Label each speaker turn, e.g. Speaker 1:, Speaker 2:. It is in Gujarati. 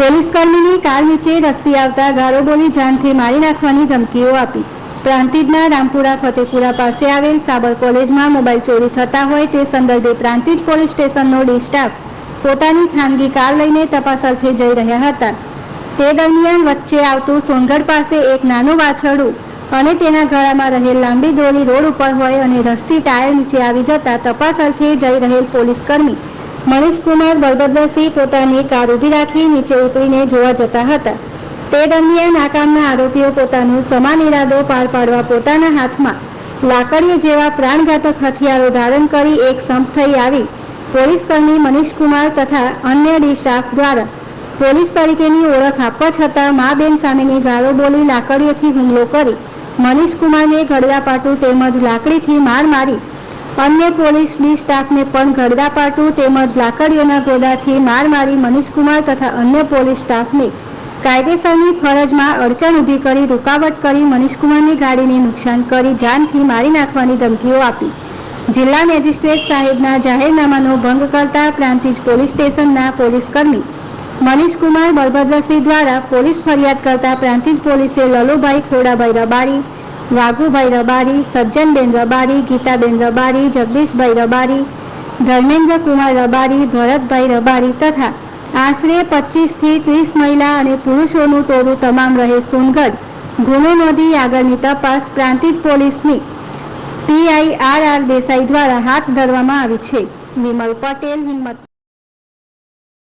Speaker 1: પોલીસ કર્મીની કાર નીચે રસ્સી આવતા ગારો બોલી જાનથી મારી નાખવાની ધમકીઓ આપી. પ્રાંતિજના રામપુરા ફતેપુરા પાસે આવેલ સાબર કોલેજમાં મોબાઈલ ચોરી થતા હોય તે સંદર્ભે પ્રાંતિજ પોલીસ સ્ટેશનનો ડી સ્ટાફ પોતાની ખાનગી કાર લઈને તપાસ અર્થે જઈ રહ્યા હતા. તે દરમિયાન વચ્ચે આવતું સોનગઢ પાસે એક નાનું વાછરડું અને તેના ગળામાં રહેલ લાંબી દોરી રોડ ઉપર હોય અને રસ્સી ટાયર નીચે આવી જતા તપાસ અર્થે જઈ રહેલ પોલીસ કર્મી મનીષકુમાર બળભદ્રસિંહ પોતાની કાર ઊભી રાખી નીચે ઉતરીને જોવા જતા હતા. તે દરમિયાન નાકામના આરોપીઓ પોતાનું સમાન ઇરાદો પાર પાડવા પોતાના હાથમાં લાકડીઓ જેવા પ્રાણઘાતક હથિયારો ધારણ કરી એક સંપ થઈ આવી. પોલીસ કર્મી મનીષકુમાર તથા અન્ય ડી સ્ટાફ દ્વારા પોલીસ તરીકેની ઓળખ આપવા છતાં મા બેન સામેની ગાળો બોલી લાકડીઓથી હુમલો કરી. મનીષકુમારને ગળદાપાટું તેમજ લાકડીથી માર મારી અન્ય પોલીસની સ્ટાફને પણ ગળદાપાટું તેમજ લાકડીઓના ગોદાથી માર મારી મનીષકુમાર તથા અન્ય પોલીસ સ્ટાફને કાયદેસરની ફરજમાં અડચણ ઊભી કરી, રૂકાવટ કરી મનીષકુમારની ગાડીને નુકસાન કરી, જાનથી મારી નાખવાની ધમકીઓ આપી. જિલ્લા મેજિસ્ટ્રેટ સાહેબના જાહેરનામાનો ભંગ કરતા પ્રાંતિજ પોલીસ સ્ટેશનના પોલીસ કર્મી મનીષકુમાર બળભદ્રસિંહ દ્વારા પોલીસ ફરિયાદ કરતા પ્રાંતિજ પોલીસે લલુભાઈ ખોડાભાઈ રબારી વાઘુભાઈ રબારી, સજ્જનબેન રબારી, ગીતાબેન રબારી, જગદીશભાઈ રબારી ધર્મેન્દ્ર કુમાર રબારી, ભરતભાઈ રબારી તથા આશરે પચીસથી ત્રીસ મહિલા અને પુરુષોનું ટોળું તમામ રહે સોનગઢ. ગુનો નોંધી આગળની તપાસ પ્રાંતિજ પોલીસની પીઆઈ આર આર દેસાઈ દ્વારા હાથ ધરવામાં આવી છે. વિમલ પટેલ, હિંમત